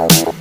Wow.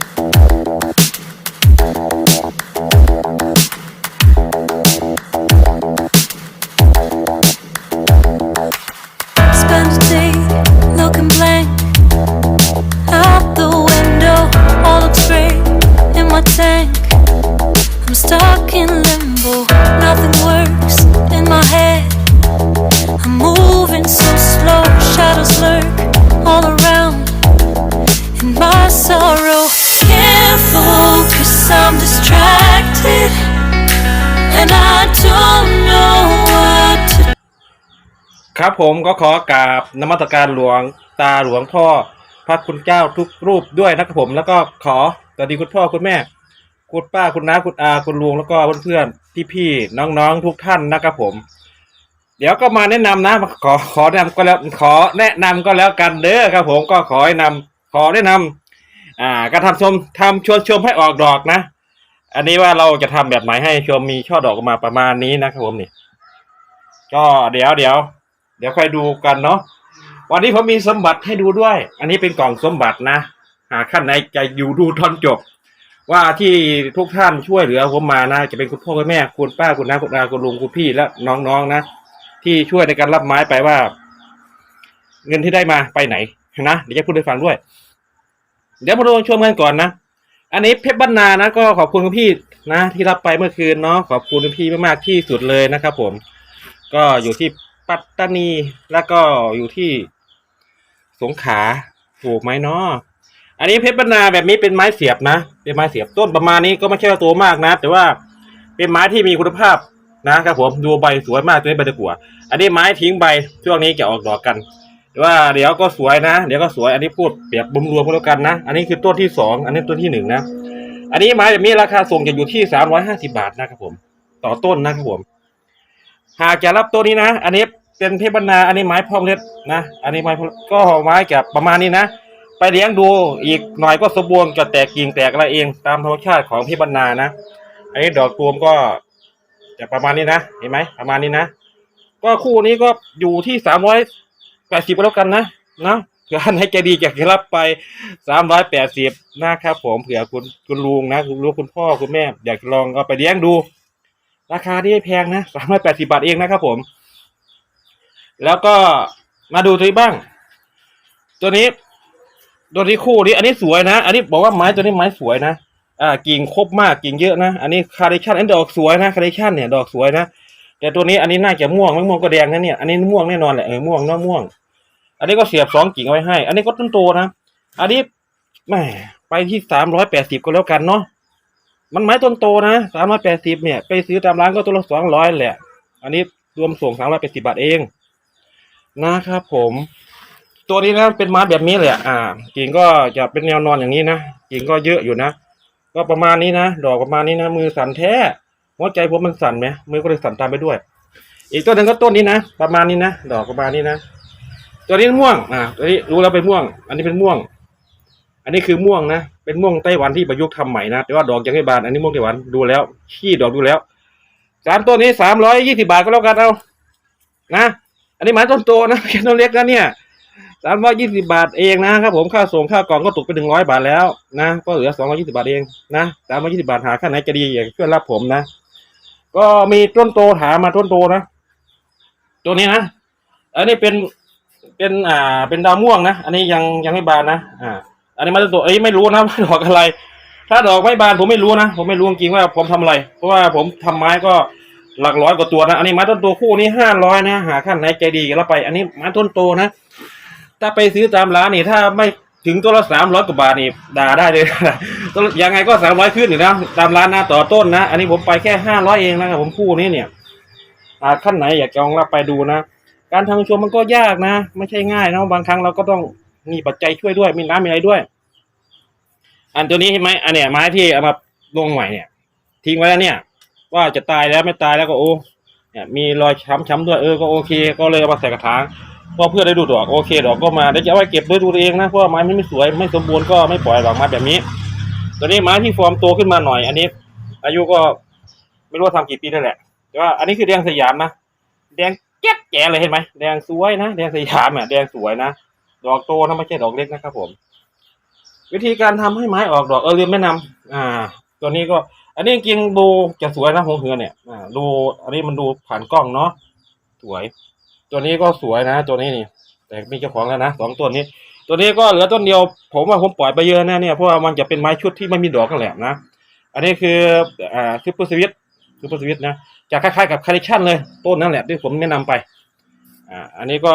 ครับผมก็ขอกราบนมัสการหลวงตาหลวงพ่อพระคุณเจ้าทุกรูปด้วยนะครับผม แล้วก็ขอสวัสดีคุณพ่อคุณแม่ คุณป้าคุณน้าคุณอาคุณลุงแล้วก็เพื่อนๆพี่ๆน้องๆทุกท่านนะครับผม เดี๋ยวก็มาแนะนำนะขอขอแนะนำก็แล้วขอแนะนำก็แล้วกันเด้อครับ ผมก็ขอให้นำขอแนะนำอ่าการทำชมทำชวนชมให้ออกดอกนะ อันนี้ว่าเราจะทำแบบไหนให้ชมมีช่อดอกออกมาประมาณนี้นะครับผมนี่ ก็เดี๋ยวเดี๋ยว เดี๋ยวค่อยดูกันเนาะวันนี้ผมมีสมบัติให้ดูด้วย อันนี้เป็นกล่องสมบัตินะ หากท่านไหนจะอยู่ดูทอนจบ ว่าที่ทุกท่านช่วยเหลือผมมานะ จะเป็นคุณพ่อคุณแม่คุณป้าคุณน้าคุณอาคุณลุงคุณพี่และน้องๆนะที่ช่วยในการรับไม้ไปว่า เงินที่ได้มาไปไหนนะเดี๋ยวจะพูดให้ฟังด้วย เดี๋ยวมาดูชมกันก่อนนะอันนี้เพชรบ้านนานะก็ขอบคุณคุณพี่นะ ที่รับไปเมื่อคืนเนาะขอบคุณคุณพี่มากๆที่สุดเลยนะครับ ผม ก็อยู่ที่ ปัตตานีแล้วก็อยู่ที่สงขลาถูกไหมเนาะอันนี้เพชรบรรณาแบบนี้เป็นไม้เสียบนะ เป็นไม้เสียบต้นประมาณนี้ก็ไม่ใช่ว่าโตมากนะ แต่ว่าเป็นไม้ที่มีคุณภาพนะครับผมดูใบสวยมากตัวนี้ใบตะกั่วอันนี้ไม้ทิ้งใบช่วงนี้จะออกดอกกันแต่ว่าเดี๋ยวก็สวยนะ เดี๋ยวก็สวยอันนี้พูดเปรียบรวมๆกันแล้วกันนะ อันนี้คือต้นที่สองอันนี้ต้นที่หนึ่งนะอันนี้ไม้แบบนี้ราคาส่งจะอยู่ที่สามร้อยห้าสิบาทนะครับผม ต่อต้นนะครับผม หากจะรับตัวนี้นะ อันนี้ เป็นเพชรบรรณาอันนี้ไม้พองเล็ดนะ อันนี้ไม้พองก็ไม้กับประมาณนี้นะ ไปเลี้ยงดูอีกหน่อยก็สมบูรณ์จะแตกกิ่งแตกอะไรเองตามธรรมชาติของเพชรบรรณานะ อันนี้ดอกตูมก็จะประมาณนี้นะ เห็นไหมประมาณนี้นะ ก็คู่นี้ก็อยู่ที่สามร้อยแปดสิบแล้วกันนะนะเผื่อให้ใจดีอยากจะรับไปสามร้อยแปดสิบนะครับผมเผื่อคุณคุณลุงนะคุณลุงคุณพ่อคุณแม่ อยากลองเอาไปเลี้ยงดู ราคาที่ไม่แพงนะสามร้อยแปดสิบาทเองนะครับผม แล้วก็มาดูตัวนี้บ้าง ตัวนี้ ตัวนี้คู่นี้อันนี้สวยนะ อันนี้บอกว่าไม้ตัวนี้ไม้สวยนะ อ่า กิ่งครบมากกิ่งเยอะนะ อันนี้คาร์เนชั่นอันดอกสวยนะคาร์เนชั่นเนี่ยดอกสวยนะ แต่ตัวนี้อันนี้น่าจะม่วงไม่ม่วงก็แดงนะเนี่ย อันนี้ม่วงแน่นอนแหละเออม่วงเนาม่วง อันนี้ก็เสียบสองกิ่งเอาไว้ให้ อันนี้ก็ต้นโตนะ อันนี้แหมไปที่สามร้อยแปดสิบก็แล้วกันเนาะ มันไม้ต้นโตนะสามร้อยแปดสิบเนี่ย ไปซื้อตามร้านก็ตัวละสองร้อยแหละ อันนี้รวมส่งสามร้อยแปดสิบาทเอง นะครับผม ตัวนี้นะเป็นไม้แบบนี้เลยอ่ากิ่งก็จะเป็นแนวนอนอย่างนี้นะกิ่งก็เยอะอยู่นะก็ประมาณนี้นะดอกประมาณนี้นะมือสั่นแท้หัวใจผมมันสั่นไหมมือก็เลยสั่นตามไปด้วย อีกต้นหนึ่งก็ต้นนี้นะประมาณนี้นะดอกประมาณนี้นะตัวนี้ม่วงอ่าตัวนี้รู้แล้วเป็นม่วง อันนี้เป็นม่วง อันนี้คือม่วงนะเป็นม่วงไต้หวันที่ประยุกต์ทำใหม่นะแต่ว่าดอกยังไม่บานอันนี้ม่วงไต้หวันดูแล้วขี้ดอกดูแล้วสามต้นนี้สามร้อยยี่สิบาทก็แล้วกันเอานะ อันนี้ไม้ต้นโตนะแค่ต้นเล็กนะเนี่ยสามร้อยยี่สิบาทเองนะครับผมค่าส่งค่ากล่องก็ตกไปถึงร้อยบาทแล้วนะก็เหลือสองร้อยี่สิบาทเองนะสามร้อยี่สิบาทหาค่าไหนจะดีอย่ากช่วยรับผมนะ ก็มีต้นโตถามมาต้นโตนะ ตัวนี้นะอันนี้เป็นเป็นอ่าเป็นดาวม่วงนะอันนี้ยังยังไม่บานนะอ่า อันนี้มาต้นโตเอ้ยไม่รู้นะว่าดอกอะไร ถ้าดอกไม่บานผมไม่รู้นะผมไม่รู้จริงว่าผมทำอะไร เพราะว่าผมทำไม้ก็ หลักร้อยกว่าตัวนะ อันนี้ไม้ต้นโตคู่นี้ห้าร้อยนะ หาขั้นไหนใจดีแล้วไป อันนี้ไม้ต้นโตนะ ถ้าไปซื้อตามร้านนี่ถ้าไม่ถึงตัวละสามร้อยกว่าบาทนี่ด่าได้เลยตัวละยังไงก็สามร้อยขึ้นอยู่นะตามร้านนะต่อต้นนะ อันนี้ผมไปแค่ห้าร้อยเองนะครับผมคู่นี้เนี่ยอาขั้นไหนอยากจองรับไปดูนะ การทำชมมันก็ยากนะ ไม่ใช่ง่ายนะบางครั้งเราก็ต้องมีปัจจัยช่วยด้วย มีน้ำมีอะไรด้วย อันตัวนี้เห็นไหมอันเนี้ยไม้ที่เอามาลงใหม่เนี่ย ทิ้งไว้แล้วเนี่ย ว่าจะตายแล้วไม่ตายแล้วก็โอ้เนี่ยมีรอยช้ำๆด้วยเออก็โอเค ก็เลยเอามาใส่กระถางพอเพื่อได้ดูดอกโอเคดอกก็มาเดี๋ยวจะเอาไว้เก็บด้วยตัวเองนะเพราะไม้ไม่สวยไม่สมบูรณ์ก็ไม่ปล่อยดอกมาแบบนี้ตัวนี้ไม้ที่ฟอร์มโตขึ้นมาหน่อย อันนี้ อายุก็ไม่รู้ว่าทำกี่ปีนั่นแหละแต่ว่าอันนี้คือแดงสยามนะแดงแจ๊ดแจ๋เลยเห็นไหมแดงสวยนะแดงสยามอะแดงสวยนะดอกโตนะไม่ใช่ดอกเล็กนะครับผม วิธีการทำให้ไม้ออกดอกเออลืมแนะนำอ่า ตัวนี้ก็ อันนี้จริงดูจะสวยนะหงเหือเนี่ยอ่าดูอันนี้มันดูผ่านกล้องเนาะสวย ตัวนี้ก็สวยนะ ตัวนี้นี่ แต่มีเจ้าของแล้วนะสองตัวนี้ ตัวนี้ก็เหลือต้นเดียว ผมว่าผมปล่อยไปเยอะนะเนี่ยเพราะว่ามันจะเป็นไม้ชุดที่ไม่มีดอกกันแหละนะอันนี้คืออ่าซูเปอร์สวิตซูเปอร์สวิตนะจะคล้ายๆกับคาริชันเลยต้นนั่นแหละที่ผมแนะนำไป อ่า อันนี้ก็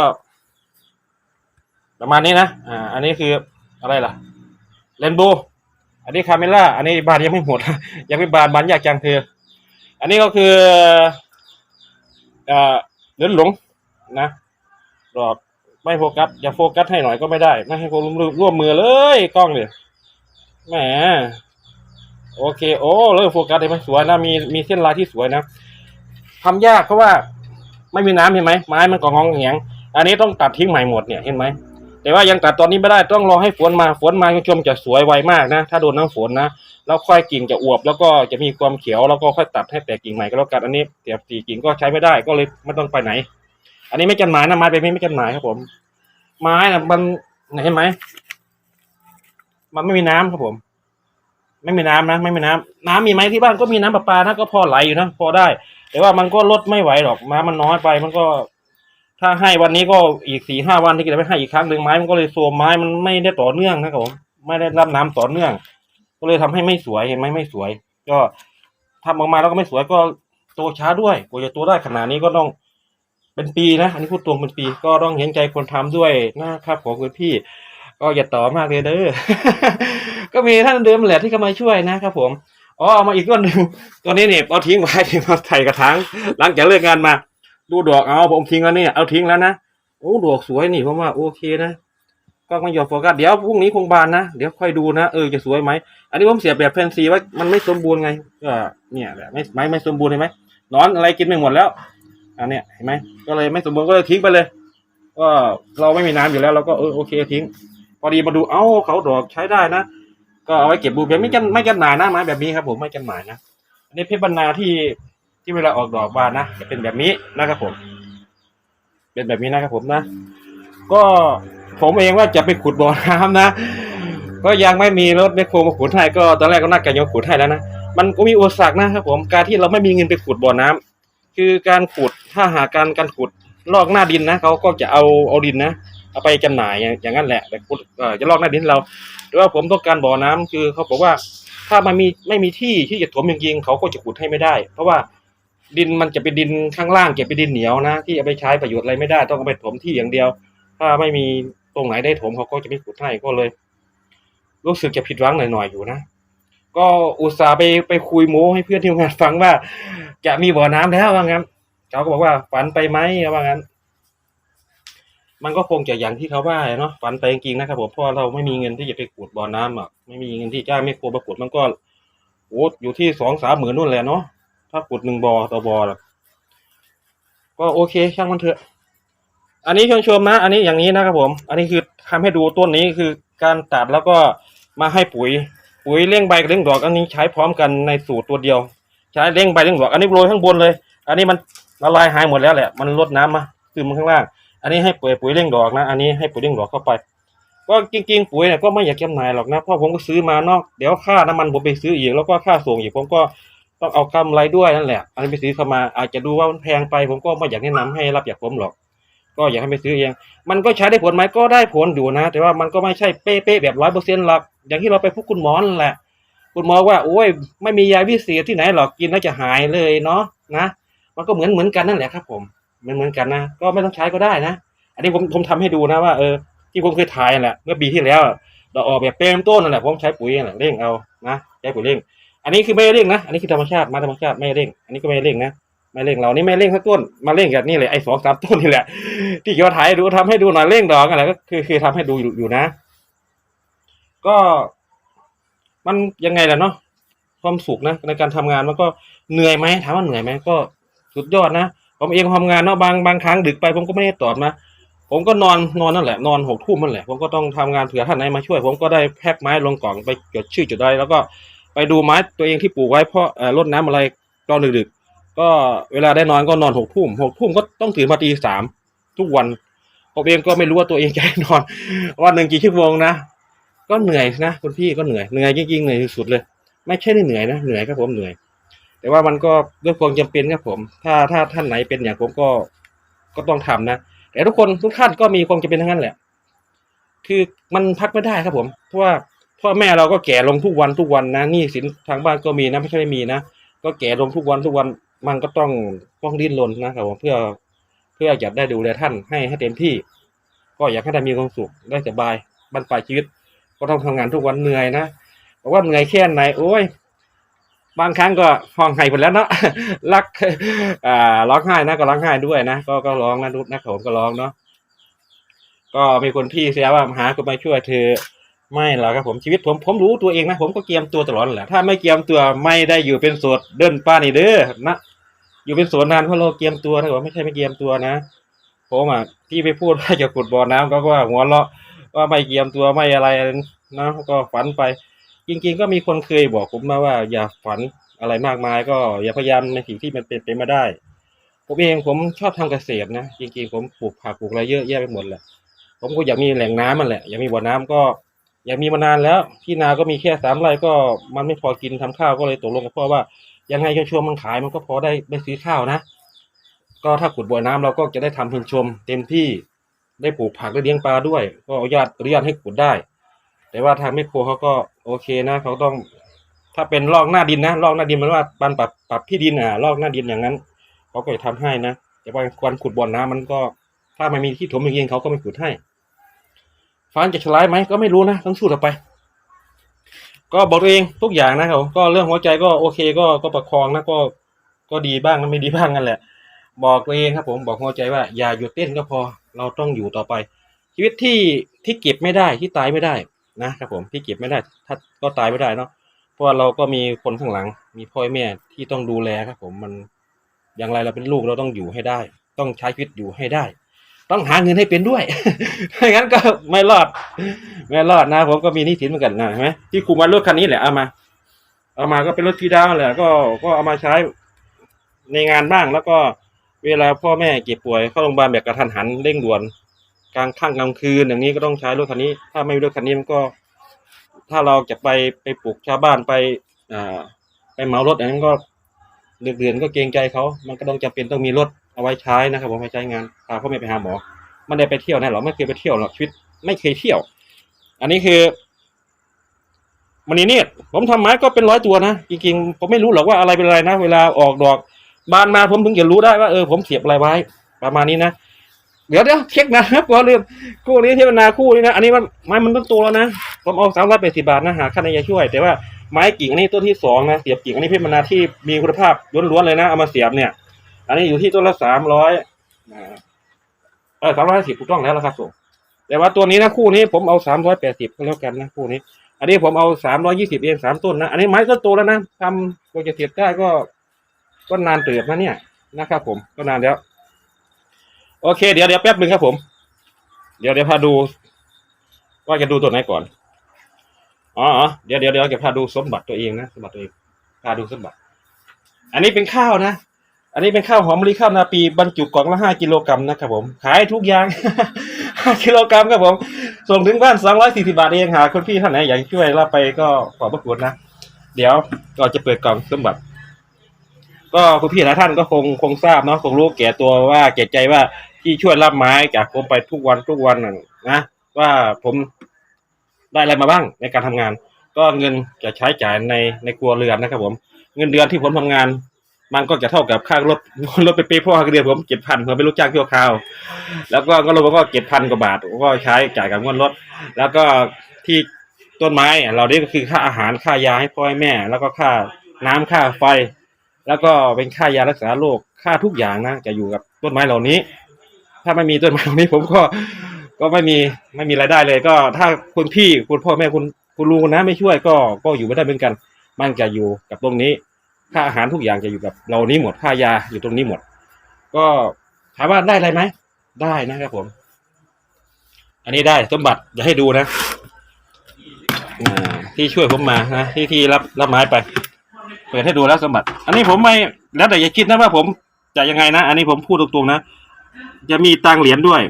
ประมาณนี้นะอ่า อันนี้คืออะไรล่ะเรนโบ อันนี้คาเมล่า อันนี้บานยังไม่หมด ยังไม่บานบานยากจังคืออันนี้ก็คืออ่าเลือนหลงนะรอบไม่โฟกัสอย่าโฟกัสให้หน่อยก็ไม่ได้ ไม่ให้ความร่วมรวมมือเลยกล้องเนี่ยแหมโอเค โอ้เริ่มโฟกัสได้ไหมสวยนะมีมีเส้นลายที่สวยนะทำยากเพราะว่า ไม่มีน้ำเห็นไหมไม้มันก็งองแงงอันนี้ต้องตัดทิ้งใหม่หมดเนี่ยเห็นไหม แต่ว่ายังตัดตอนนี้ไม่ได้ต้องรอให้ฝนมาฝนมาคุณผู้ชมจะสวยไวมากนะ ถ้าโดนน้ำฝนนะแล้วค่อยกิ่งจะอวบ แล้วก็จะมีความเขียวแล้วก็ค่อยตัดให้แตกกิ่งใหม่ก็แล้วกันอันนี้เสียบสี่กิ่งก็ใช้ไม่ได้ก็เลยไม่ต้องไปไหน อันนี้ไม่จันหมายนะไม้ไปไม่ไม่จันหมายครับผม ไม้นะมันเห็นไหมมันไม่มีน้ำครับผม ไม่มีน้ำนะไม่มีน้ำน้ำมีไหมที่บ้านก็มีน้ำประปานะก็พอไหลอยู่นะพอได้ แต่ว่ามันก็ลดไม่ไหวหรอกม้ามันน้อยไปมันก็ ถ้าให้วันนี้ก็อีกสี่ห้าวันที่จะไปให้อีกครั้งหนึ่งไม้มันก็เลยโซมไม้มันไม่ได้ต่อเนื่องนะครับผมไม่ได้รับน้ำต่อเนื่อง ก็เลยทำให้ไม่สวยเห็นไหมไม่สวย ก็ทำออกมาแล้วก็ไม่สวยก็โตช้าด้วยกว่าจะโตได้ขนาดนี้ก็ต้องเป็นปีนะ อันนี้พูดตรงเป็นปีก็ต้องเห็นใจคนทำด้วยนะครับของคุณพี่ ก็อย่าต่อมากเลยเด้อก็มีท่านเดิมแหละที่เข้ามาช่วยนะครับผมอ๋อเอามาอีกต้นหนึ่งตัวนี้เนี่ยเอาทิ้งไว้ที่มาใส่กระถางหลังจากเลิกงานมา ดูดอกเอาผมทิ้งแล้วเนี่ยเอาทิ้งแล้วนะโอ้ดอกสวยนี่ผมว่าโอเคนะก็ไม่ยอมโฟกัสเดี๋ยวพรุ่งนี้คงบานนะเดี๋ยวค่อยดูนะเออจะสวยไหมอันนี้ผมเสียแบบแฟนซีว่ามันไม่สมบูรณ์ไงก็เนี่ยแหละไม่ไม่ไม่สมบูรณ์เห็นไหมนอนอะไรกินไปหมดแล้วอันเนี้ยเห็นไหมก็เลยไม่สมบูรณ์ก็เลยทิ้งไปเลย ก็เราไม่มีน้ำอยู่แล้วเราก็เออโอเคทิ้ง พอดีมาดูเอ้าเขาดอกใช้ได้นะก็เอาไว้เก็บบูแบบไม่กันไม่กันหมายนะไม้แบบนี้ครับผมไม่กันหมายนะอันนี้เพชรบรรณาที่ ที่เวลาออกดอกบานนะจะเป็นแบบนี้นะครับผม เป็นแบบนี้นะครับผมนะ ก็ผมเองว่าจะไปขุดบ่อน้ำนะ ก็ยังไม่มีรถแมคโครมาขุดให้ก็ตอนแรกก็น่าจะยกขุดให้แล้วนะมันก็มีอุปสรรคนะครับ ผมการที่เราไม่มีเงินไปขุดบ่อน้ำคือการขุดถ้าหากการการขุดลอกหน้าดินนะเขาก็จะเอาเอาดินนะเอาไปจำหน่ายอย่างนั้นแหละแต่ขุดจะลอกหน้าดินเราแต่ว่าผมต้องการบ่อน้ำคือเขาบอกว่าถ้ามันมีไม่มีที่ที่จะถมจริงๆเขาก็จะขุดให้ไม่ได้ เพราะว่า ดินมันจะเป็นดินข้างล่างจะเป็นดินเหนียวนะ ที่เอาไปใช้ประโยชน์อะไรไม่ได้ต้องเอาไปถมที่อย่างเดียว ถ้าไม่มีตรงไหนได้ถมเขาก็จะไม่ขุดให้ก็เลย รู้สึกจะผิดหวังหน่อยๆอยู่นะก็อุตส่าห์ไปไปคุยโม้ให้เพื่อนที่ทำงานฟังว่า จะมีบ่อน้ำแล้วว่างั้นเขาก็บอกว่าฝันไปไหมว่างั้น มันก็คงจะอย่างที่เขาว่าเนาะฝันไปจริงๆนะครับผมเพราะเราไม่มีเงินที่จะไปขุดบ่อน้ำอะไม่มีเงินที่จ้างไม่ครมาขุดมันก็โอ้อยู่ที่สองสามหมื่นนู่นแหละเนาะ ถ้าขุดหนึ่งบ่อต่อบ่อละก็โอเคช่างมันเถอะ อันนี้ชมชมนะ อันนี้อย่างนี้นะครับผม อันนี้คือทำให้ดูต้นนี้คือการตัดแล้วก็มาให้ปุ๋ย ปุ๋ยเลี้ยงใบกับเลี้ยงดอก อันนี้ใช้พร้อมกันในสูตรตัวเดียว ใช้เลี้ยงใบเลี้ยงดอก อันนี้โรยข้างบนเลย อันนี้มันละลายหายหมดแล้วแหละ มันลดน้ำมาซึมข้างล่าง อันนี้ให้ปุ๋ยปุ๋ยเลี้ยงดอกนะ อันนี้ให้ปุ๋ยเลี้ยงดอกเข้าไป ก็จริงๆปุ๋ยเนี่ยก็ไม่อยากจำหน่ายหรอกนะ เพราะผมก็ซื้อมานอก เดี๋ยวค่าน้ำมันผมไปซื้ออีกแล้วก็ค่าส่งอีกผมก็ ต้องเอากำไรด้วยนั่นแหละ อันนี้ไปซื้อเข้ามาอาจจะดูว่ามันแพงไปผมก็ไม่อยากแนะนำให้รับจากผมหรอก ก็อยากให้ไปซื้อเองมันก็ใช้ได้ผลไหมก็ได้ผลอยู่นะ แต่ว่ามันก็ไม่ใช่เป๊ะๆแบบร้อยเปอร์เซ็นต์หรอกอย่างที่เราไปพบคุณหมอนั่นแหละ คุณหมอว่าโอ้ยไม่มียาวิเศษที่ไหนหรอกกินแล้วจะหายเลยเนาะนะมันก็เหมือนเหมือนกันนั่นแหละครับ ผมเหมือนเหมือนกันนะก็ไม่ต้องใช้ก็ได้นะ อันนี้ผมผมทำให้ดูนะว่าเออที่ผมเคยถ่ายนั่นแหละเมื่อปีที่แล้วเราออกแบบเต็มต้นนั่นแหละผมใช้ปุ๋ยนั่นแหละเร่งเอานะใช้ปุ๋ยเร่ง อันนี้คือไม่เร่งนะ อันนี้คือธรรมชาติมาธรรมชาติไม่เร่ง อันนี้ก็ไม่เร่งนะ ไม่เร่งเรานี่ไม่เร่งทั้งต้น มาเร่งกับนี่เลยไอ้สองสามต้นนี่แหละ ที่เขาถ่ายดูทำให้ดูหน่อยเร่งดอกอะไรก็คือคือทำให้ดูอยู่อยู่นะ ก็มันยังไงล่ะเนาะความสุขนะในการทำงานมันก็เหนื่อยไหมถามว่าเหนื่อยไหมก็สุดยอดนะผมเองทำงานเนาะบางบางครั้งดึกไป ผมก็ไม่ได้ตอบนะผมก็นอนนอนนั่นแหละนอนหกทุ่มนั่นแหละผมก็ต้องทำงานเผื่อท่านไหนมาช่วย ผมก็ได้แพ็คไม้ลงกล่องไปจดชื่อจดอะไรแล้วก็ ไปดูไม้ตัวเองที่ปลูกไว้เพราะรดน้ำอะไรตอนดึกๆก็เวลาได้นอนก็นอนหกทุ่มหกทุ่มก็ต้องตื่นมาตีสามทุกวันผมเองก็ไม่รู้ว่าตัวเองจะนอนวันหนึ่งกี่ชั่วโมงนะก็เหนื่อยนะคุณพี่ก็เหนื่อยเหนื่อยจริงๆเหนื่อยสุดเลย ไม่ใช่ได้เหนื่อยนะเหนื่อยครับผมเหนื่อย แต่ว่ามันก็ด้วยความจำเป็นครับผม ถ้าถ้าท่านไหนเป็นอย่างผมก็ก็ต้องทำนะแต่ทุกคนทุกท่านก็มีความจำเป็นทั้งนั้นแหละ คือมันพักไม่ได้ครับผมเพราะว่า พ่อแม่เราก็แก่ลงทุกวันทุกวันนะหนี่สินทางบ้านก็มีนะไม่ใช่ไม่มีนะก็แก่ลงทุกวันทุกวันมันก็ต้องต้องดิ้นรนนะครับเพื่อเพื่ออยากได้ดูแลท่านให้ให้เต็มที่ ก็อยากให้ท่านมีความสุขได้สบายบรรปลายชีวิต ก็ต้องทำงานทุกวันเหนื่อยนะบอกว่าเหนื่อยแค่ไหนโอ้ยบางครั้งก็ห้องไห้ไปแล้วเนาะรักอ่าร้องไห้นะก็ร้องไห้ด้วยนะก็ก็ร้องนะนุชนะผมก็ร้องเนาะก็มีคนพี่เสียว่าหาคนมาช่วยเธอ ไม่หรอกครับผมชีวิตผมผมรู้ตัวเองนะผมก็เกียมตัวตลอดแหละถ้าไม่เกียมตัวไม่ได้อยู่เป็นโสดเดินป้านี่เด้อนะอยู่เป็นโสดนานเพราะเราเกียมตัวนะผมไม่ใช่ไม่เกียมตัวนะผมอะพี่ไปพูดว่าจะขุดบ่อน้ำก็ว่าหัวเราะว่าไม่เกียมตัวไม่อะไรนะก็ฝันไป จริง ๆ ก็มีคนเคยบอกผมมาว่า อย่าฝันอะไรมากมาย ก็อย่าพยายามในสิ่งที่มันเป็นไปไม่ได้ ผมเองผมชอบทำเกษตรนะจริง ๆ ผมปลูกผักปลูกอะไรเยอะแยะไปหมดแหละผมก็อยากมีแหล่งน้ำมันแหละอยากมีบ่อน้ำก็ อยากมีมานานแล้ว ที่นาก็มีแค่สามไร่ก็มันไม่พอกินทำข้าวก็เลยตกลงกับพ่อว่า ยังไงก็ช่วงมันขายมันก็พอได้ได้ซื้อข้าวนะ ก็ถ้าขุดบ่อน้ำเราก็จะได้ทำพินชม เต็มที่ได้ปลูกผักได้เลี้ยงปลาด้วย ก็อนุญาตอนุญาตให้ขุดได้ แต่ว่าทางแม่ครัวเขาก็โอเคนะเขาต้อง ถ้าเป็นลอกหน้าดินนะลอกหน้าดินมันว่าปันปรับปรับที่ดินอะลอกหน้าดินอย่างนั้นเขาก็จะทำให้นะแต่ว่าควรขุดบ่อน้ำมันก็ ถ้ามันมีที่ถมจริงๆเขาก็ไม่ขุดให้ ฟ้านจะฉลายไหมก็ไม่รู้นะต้องสู้ต่อไป ก็บอกตัวเองทุกอย่างนะครับก็เรื่องหัวใจก็โอเคก็ก็ประคองนะก็ก็ดีบ้างไม่ดีบ้างนั่นแหละ บอกตัวเองครับผมบอกหัวใจว่าอย่าหยุดเต้นก็พอเราต้องอยู่ต่อไป ชีวิตที่ที่เก็บไม่ได้ที่ตายไม่ได้นะครับผมที่เก็บไม่ได้ถ้าก็ตายไม่ได้เนาะเพราะเราก็มีคนข้างหลัง มีพ่อแม่ที่ต้องดูแลครับผมมันอย่างไรเราเป็นลูกเราต้องอยู่ให้ได้ ต้องใช้ชีวิตอยู่ให้ได้ ต้องหาเงินให้เป็นด้วยไม่งั้นก็ไม่รอด ไม่รอดนะ ผมก็มีนี้สินเหมือนกันนะเห็นไหมที่คุมมารถคันนี้แหละเอามา เอามาก็เป็นรถฟีดาวแหละก็ก็เอามาใช้ในงานบ้างแล้วก็เวลาพ่อแม่เจ็บป่วยเข้าโรงพยาบาลแบบกระทันหันเร่งด่วนกลางค่ำกลางคืนอย่างนี้ก็ต้องใช้รถคันนี้ ถ้าไม่มีรถคันนี้มันก็ ถ้าเราจะไปไปปลูกชาวบ้านไป อ่า ไปเหมารถอย่างนั้นก็เดือดเดือนก็เกรงใจเขา มันก็ต้องจำเป็นต้องมีรถ เอาไว้ใช้นะครับผมไว้ใช้งานพาพ่อแม่ไปหาหมอไม่ได้ไปเที่ยวนะหรอไม่เคยไปเที่ยวหรอกชีวิตไม่เคยเที่ยว อันนี้คือมันนี่เนี่ยผมทำไม้ก็เป็นร้อยตัวนะจริงๆผมไม่รู้หรอกว่าอะไรเป็นอะไรนะ เวลาออกดอก บานมาผมถึงจะรู้ได้ว่าเออผมเสียบอะไรไว้ ประมาณนี้นะเดี๋ยวเดี๋ยวเช็คนะครับก่อนลืมคู่นี้ที่มันนาคู่นี้นะ อันนี้มันไม้มันต้นโตแล้วนะผมเอาสามร้อยแปดสิบาทนะหาค่าในยาช่วย แต่ว่าไม้กิ่งอันนี้ต้นที่สองนะเสียบกิ่งอันนี้เพชรมนาที่มีคุณภาพล้วนๆเลยนะเอามาเสียบเนี่ย อันนี้อยู่ที่ต้นละสามร้อยเออสามร้อยสิบถูกต้องแล้วราคาส่ง แต่ว่าตัวนี้นะคู่นี้ผมเอาสามร้อยแปดสิบก็แล้วกันนะคู่นี้ อันนี้ผมเอาสามร้อยยี่สิบเองสามต้นนะ อันนี้ไม้ก็โตแล้วนะทำกว่าจะเสียบได้ก็ก็นานเติบนะเนี่ยนะครับผมก็นานแล้ว โอเค เดี๋ยวเดี๋ยวแป๊บหนึ่งครับผม เดี๋ยวเดี๋ยวพาดู ว่าจะดูตัวไหนก่อนอ๋อเดี๋ยวเดี๋ยวเดี๋ยวจะพาดูสมบัติตัวเองนะสมบัติตัวเองพาดูสมบัติ อันนี้เป็นข้าวนะ อันนี้เป็นข้าวหอมมะลิข้าวนาปีบรรจุกล่องละห้ากิโลกรัมนะครับผม ขายทุกอย่างห้ากิโลกรัมครับผม ส่งถึงบ้านสองร้อยสี่สิบาทเองหาคนพี่ท่านไหนอยากช่วยรับไปก็ขอบพระคุณนะ เดี๋ยวก็จะเปิดกล่องสมบัติ ก็คุณพี่หลายท่านก็คงคงทราบเนาะคงรู้แก่ตัวว่าแก่ใจว่าที่ช่วยรับไม้จากผมไปทุกวันทุกวันน่ะนะว่าผมได้อะไรมาบ้างในการทำงาน ก็เงินจะใช้จ่ายในในครัวเรือนนะครับผม เงินเดือนที่ผมทำงาน มันก็จะเท่ากับค่ารถรถไปเปย์พ่อเดือนผมเจ็ดพันผมไปรู้จ้างชั่วคราว แล้วก็ก็รถก็เจ็ดพันกว่าบาทก็ใช้จ่ายกับเงินรถ แล้วก็ที่ต้นไม้เราได้ก็คือค่าอาหารค่ายาให้พ่อให้แม่ แล้วก็ค่าน้ำค่าไฟ แล้วก็เป็นค่ายารักษาโรคค่าทุกอย่างนะจะอยู่กับต้นไม้เหล่านี้ ถ้าไม่มีต้นไม้เหล่านี้ผมก็ก็ไม่มีไม่มีรายได้เลย ก็ถ้าคุณพี่คุณพ่อแม่คุณคุณลุงนะไม่ช่วยก็ก็อยู่ไม่ได้เหมือนกัน มันจะอยู่กับตรงนี้ ค่าอาหารทุกอย่างจะอยู่กับเรานี้หมดค่ายาอยู่ตรงนี้หมด ก็ถามว่าได้อะไรไหมได้นะครับผม อันนี้ได้สมบัติอย่าให้ดูนะอ่าที่ช่วยผมมานะที่ที่รับรับไม้ไปเปิดให้ดูแล้วสมบัติ อันนี้ผมไม่แล้วแต่อย่าคิดนะว่าผมจะยังไงนะอันนี้ผมพูดตรงๆนะจะมีตังเหรียญด้วย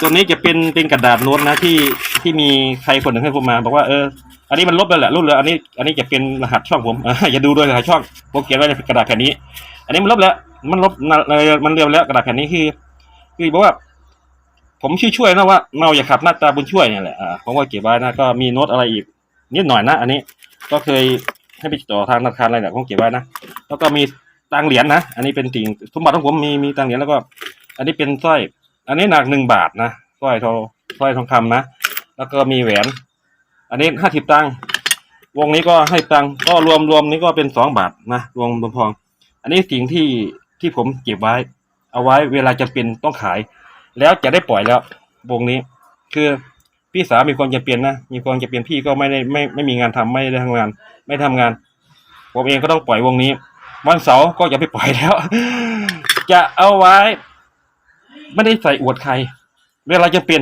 ตัวนี้จะเป็นเป็นกระดาษโน้ตนะที่ที่มีใครคนหนึ่งให้ผมมา บอกว่าเออ อันนี้มันลบแล้วแหละลบเลยอันนี้ อันนี้จะเป็นรหัสช่องผมอย่าดูด้วยรหัสช่องผมเขียนไว้ในกระดาษแผ่นนี้ อันนี้มันลบแล้ว มันลบมันเร็วแล้วกระดาษแผ่นนี้คือ คือบอกว่า ผมชื่อช่วยนะว่าเมาอย่าขับหน้าตาบุญช่วยเนี่ยแหละอ่าผมก็เก็บไว้นะก็มีโน้ตอะไรอีกนิดหน่อยนะ อันนี้ก็เคยให้ไปต่อทางธนาคารอะไรเนี่ยผมเก็บไว้นะแล้วก็มีตังเหรียญนะอันนี้เป็นสิ่งสมบัติของผมมีมีตังเหรียญแล้วก็ อันนี้เป็นสร้อย อันนี้หนักหนึ่งบาทนะสร้อยทองสร้อยทองคำนะแล้วก็มีแหวน อันนี้ห้าสิบตังค์วงนี้ก็ให้ตังค์ก็รวมรวมนี้ก็เป็นสองบาทนะรวมรวมพอง อันนี้สิ่งที่ที่ผมเก็บไว้ เอาไว้เวลาจะเป็นต้องขาย แล้วจะได้ปล่อยแล้ววงนี้ คือพี่สาวมีความจำเป็นนะมีความจำเป็นพี่ก็ไม่ได้ไม่ไม่มีงานทำไม่ได้ทำงาน ไม่ทำงานผมเองก็ต้องปล่อยวงนี้ วันเสาร์ก็อย่าไปปล่อยแล้ว จะเอาไว้ ไม่ได้ใส่อวดใคร เวลาจะเป็น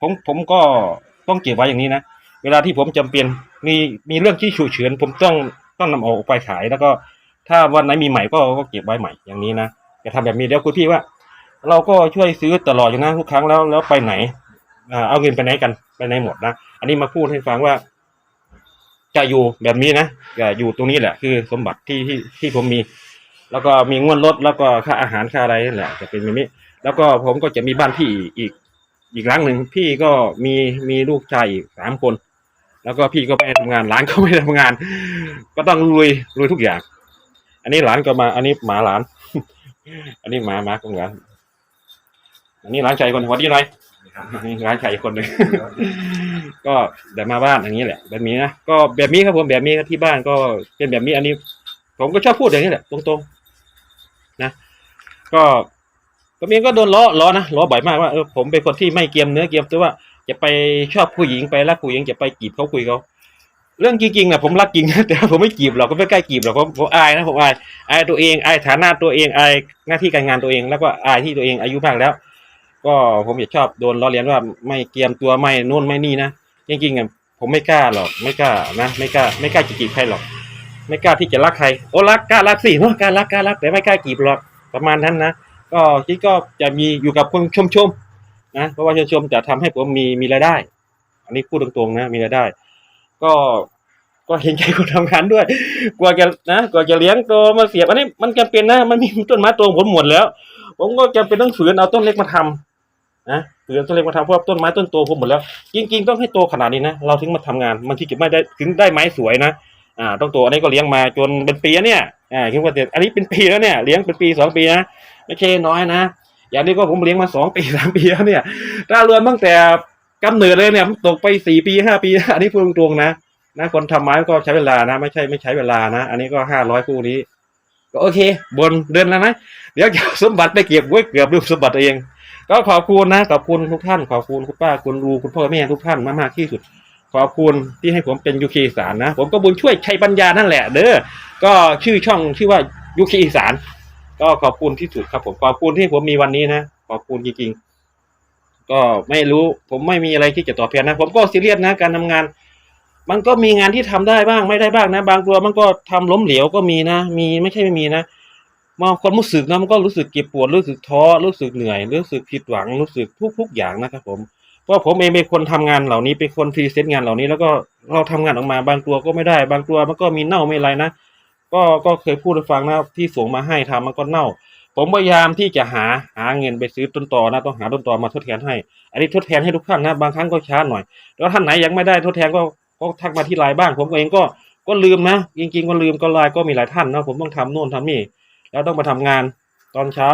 ผมผมก็ต้องเก็บไว้อย่างนี้นะ เวลาที่ผมจำเป็นมีมีเรื่องที่ฉุกเฉินผมต้องต้องนำออกไปขายแล้วก็ ถ้าวันไหนมีใหม่ก็ก็เก็บไว้ใหม่อย่างนี้นะจะทำแบบนี้เดี๋ยวคุณพี่ว่า เราก็ช่วยซื้อตลอดอยู่นะทุกครั้งแล้วแล้วไปไหนเอาเงินไปไหนกันไปไหนหมดนะอันนี้มาพูดให้ฟังว่า จะอยู่แบบนี้นะจะอยู่ตรงนี้แหละ คือสมบัติที่ที่ที่ผมมี แล้วก็มีงวดรถแล้วก็ค่าอาหารค่าอะไรนั่นแหละจะเป็นแบบนี้ แล้วก็ผมก็จะมีบ้านพี่อีกอีกหลังหนึ่งพี่ก็มีมีลูกชายอีกสามคน แล้วก็พี่ก็ไม่ได้ทำงานหลานก็ไม่ได้ทำงาน ก็ต้องลุยลุยทุกอย่าง อันนี้หลานก็มา อันนี้หมาหลาน อันนี้หมาหมาของหลานอันนี้หลานชายคนหนึ่งวันที่ไรนี่หลานชายคนหนึ่งก็เดี๋ยวมาบ้านอย่างนี้แหละ แบบนี้นะก็แบบนี้ครับผมแบบนี้ครับที่บ้านก็เป็นแบบนี้ อันนี้ ผมก็ชอบพูดอย่างนี้แหละตรงๆนะ ก็ผมเองก็โดนล้อล้อนะล้อบ่อยมากว่าเออผมเป็นคนที่ไม่เกียมเนื้อเกียมตัวว่า จะไปชอบผู้หญิงไปรักผู้หญิงจะไปจีบเขาคุยเขาเรื่องจริงๆนะผมรักจริงนะแต่ผมไม่จีบหรอกก็ไม่ใกล้จีบหรอกผมผมอายนะผมอายอายตัวเองอายฐานะตัวเองอายหน้าที่การงานตัวเอง แล้วก็อายที่ตัวเองอายุมากแล้ว ก็ผมจะชอบโดนล้อเลียนว่าไม่เกียมตัวไม่นู่นไม่นี่นะจริงๆอะผมไม่กล้าหรอกไม่กล้านะไม่กล้าไม่กล้าจะจีบใครหรอก ไม่กล้าที่จะรักใครโอ้รักกล้ารักสิเนาะกล้ารักกล้ารักแต่ไม่กล้าจีบหรอกประมาณนั้นนะก็ที่ก็จะมีอยู่กับคนชมชมๆ นะเพราะว่าชมชมจะทำให้ผมมีมีรายได้ อันนี้พูดตรงๆนะ มีรายได้ ก็ก็เห็นใจคนทำงานด้วย กว่าจะนะกว่าจะเลี้ยงโตมาเสียบอันนี้มันจำเป็นนะมันมีต้นไม้ตรงผมหมดแล้ว ผมก็จำเป็นต้องฝืนเอาต้นเล็กมาทำนะฝืนเอาต้นเล็กมาทำเพราะต้นไม้ต้นโตผมหมดแล้ว จริง ๆ ต้องให้โตขนาดนี้นะเราถึงมาทำงานมันที่จะไม่ได้ถึงได้ไม้สวยนะอ่าต้องโตอันนี้ก็เลี้ยงมาจนเป็นปีเนี่ยอ่าคิดว่าเด็ดอันนี้เป็นปีแล้วเนี่ยเลี้ยงเป็นปีสองปีนะไม่ใช่น้อยนะ อย่างนี้ก็ผมเลี้ยงมาสองปีสามปีแล้วเนี่ย ถ้ารวมตั้งแต่กำเนิดเลยเนี่ยตกไปสี่ปีห้าปีอันนี้พูดตรงๆนะนะคนทำไม้ก็ใช้เวลานะ ไม่ใช่ไม่ใช้เวลานะ อันนี้ก็ห้าร้อยคู่นี้ ก็โอเค บนเดือนแล้วนะ เดี๋ยวจะสมบัติไปเก็บไว้เกือบลืมสมบัติเอง ก็ขอบคุณนะขอบคุณทุกท่านขอบคุณคุณป้าคุณรูคุณพ่อแม่ทุกท่านมากๆที่สุด ขอบคุณที่ให้ผมเป็นยูเคอีสานนะ ผมก็บุญช่วยชัยปัญญานั่นแหละ เด้อก็ชื่อช่องชื่อว่ายูเคอีสาน ก็ขอบคุณที่สุดครับผมขอบคุณที่ผมมีวันนี้นะขอบคุณจริงๆ ก็ไม่รู้ ผมไม่มีอะไรที่จะตอบแทนนะ ผมก็ซีเรียสนะ การทำงาน มันก็มีงานที่ทำได้บ้างไม่ได้บ้างนะ บางตัวมันก็ทำล้มเหลวก็มีนะ มีไม่ใช่ไม่มีนะมาความรู้สึกนะมันก็รู้สึกเจ็บปวดรู้สึกท้อรู้สึกเหนื่อยรู้สึกผิดหวังรู้สึกทุกทุกๆอย่างนะครับผมเพราะผมเองเป็นคนทำงานเหล่านี้เป็นคนพรีเซนต์งานเหล่านี้แล้วก็เราทำงานออกมาบางตัวก็ไม่ได้ บางตัวมันก็มีเน่าไม่อะไรนะ ก็ก็เคยพูดให้ฟังนะที่ส่งมาให้ทำมันก็เน่า ผมพยายามที่จะหาหาเงินไปซื้อต้นตอนะต้องหาต้นตอมาทดแทนให้ อันนี้ทดแทนให้ทุกท่านนะบางครั้งก็ช้าหน่อยแล้วท่านไหนยังไม่ได้ทดแทนก็ก็ทักมาที่ไลน์บ้าง ผมเองก็ก็ลืมนะจริงๆก็ลืมก็ไลน์ก็มีหลายท่านนะผมต้องทำโน่นทำนี่แล้วต้องมาทำงานตอนเช้า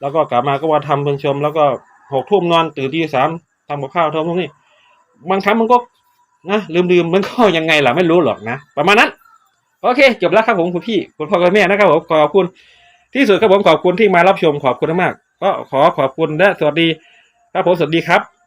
แล้วก็กลับมาก็มาทำเพิ่งชม แล้วก็หกทุ่มนอนตื่นที่สามทำกับข้าวทำพวกนี้บางครั้งมันก็นะลืมลืมๆมันก็ยังไงล่ะไม่รู้หรอกนะประมาณนั้น โอเคจบแล้วครับผมคุณพี่คุณพ่อคุณแม่นะครับผมขอบคุณที่สุดครับผมขอบคุณที่มารับชมขอบคุณมากก็ขอขอบคุณและสวัสดีครับผมสวัสดีครับ